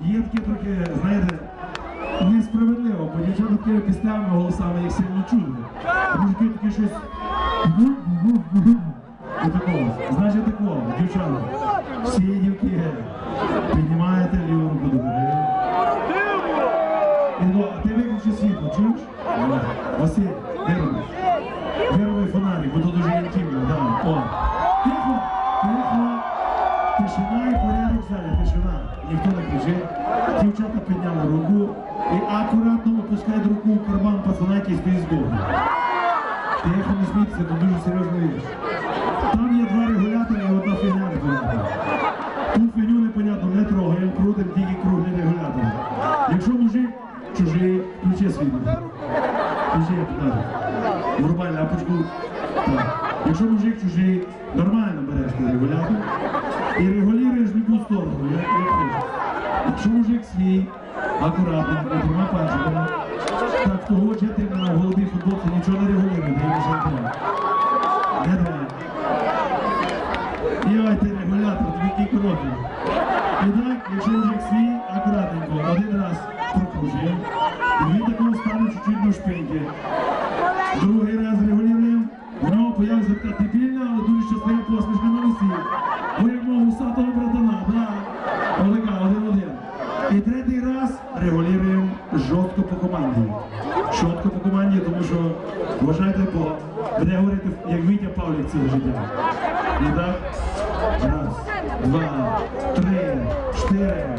є таке таке, знаєте, несправедливо, бо дівчата такими піснями голосами їх сильно чули. Мужики такі щось такого. Значить такого, дівчата, всі дівки піднімаєте ліву руку до гори. Ти виключи світло, чуєш? Василь, ти робиш? Тишина і порядок залі, тишина. Ніхто не кричить. Дівчата підняли руку і акуратно опускають руку в карман пацана, який стоїть збоку. Тихо, не смійтеся, тут дуже серйозна річ. Там є два регулятори і одна фігня непонятна. Ту фігню непонятно не трогаємо, крутимо тільки круглі регулятори. Якщо мужик чужий, включи світло. Включи, я питаю. Врубай ляпочку. Так. Якщо мужик чужий, нормально береш той регулятор і регулюєш любу сторону, як, хочеш. Якщо мужик свій, акуратненько, трьома пальчиками, так того джентльмена на голубій футболці нічого не регулює, даємо шантаж. Не треба. Йой, ти регулятор, тобі кілька років. І так, якщо мужик свій, акуратненько, один раз прокружує, і він такого стане чуть-чуть на шпиньки. Така дебільна, але дуже щаслива посмішка на лиці. Бо як мого усатого братана, да. Олега, один-один. І третій раз регулюємо жорстко по команді. Чітко по команді, тому що вважайте, бо буде говорити, як Вітя Павлік ціле життя. І так, раз, два, три, чотири.